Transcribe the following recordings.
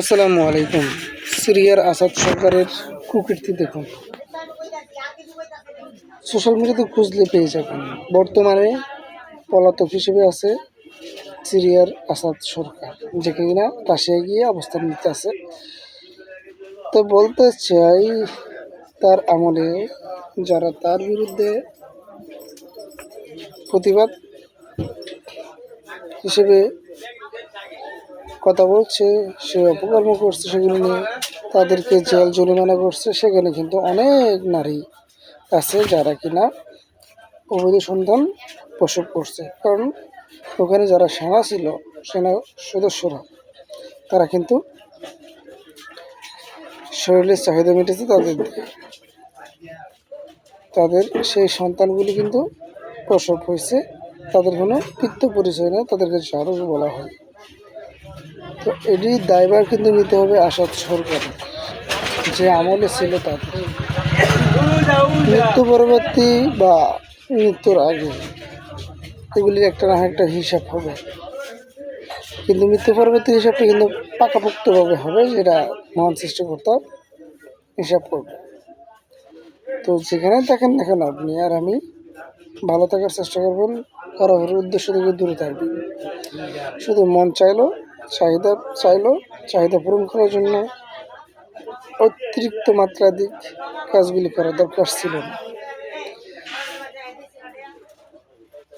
আসসালামু আলাইকুম। সিরিয়ার আসাদ সরকারের কুকীর্তি দেখুন। সোশ্যাল মিডিয়াতে খুঁজলে পেয়ে যাবেন। বর্তমানে পলাতক হিসেবে আছে সিরিয়ার আসাদ সরকার, যে কিনা রাশিয়া গিয়ে অবস্থান নিতে আছে। তো বলতে চাই, তার আমলে যারা তার বিরুদ্ধে প্রতিবাদ হিসেবে কথা বলছে, সে অপকর্ম করছে সেগুলো নিয়ে, তাদেরকে জেল, জরিমানা করছে, সেখানে কিন্তু অনেক নারী আছে যারা কিনা অবৈধ সন্তান প্রসব করছে। কারণ ওখানে যারা সেনা ছিল, সেনা সদস্যরা, তারা কিন্তু শরীরের চাহিদা মেটেছে তাদের তাদের সেই সন্তানগুলি কিন্তু প্রসব হয়েছে, তাদের কোনো পিত্ত পরিচয় নেই, তাদেরকে চারক বলা হয়। তো এটি দায়ভার কিন্তু নিতে হবে আসাদ সরকার যে আমলে ছিল তাদের মৃত্যু পরবর্তী বা মৃত্যুর আগে এগুলির একটা না একটা হিসাব হবে। কিন্তু মৃত্যু পরবর্তী হিসাবটা কিন্তু পাকাপোক্তভাবে হবে, যেটা মহান সৃষ্টিকর্তা হিসাব করবে। তো যেখানে দেখেন না কেন, আপনি আর আমি ভালো থাকার চেষ্টা করবেন। কারোর উদ্দেশ্য থেকে দূরে থাকবেন। শুধু মন চাইলো চাহিদা চাইলো, চাহিদা পূরণ করার জন্য অতিরিক্ত মাত্রাধিক কাজগুলি করার দরকার ছিল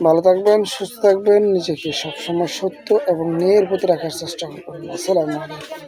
ভালো থাকবেন, সুস্থ থাকবেন, নিজেকে সবসময় সত্য এবং ন্যায়ের প্রতি রাখার চেষ্টা করবেন। আসসালামু আলাইকুম।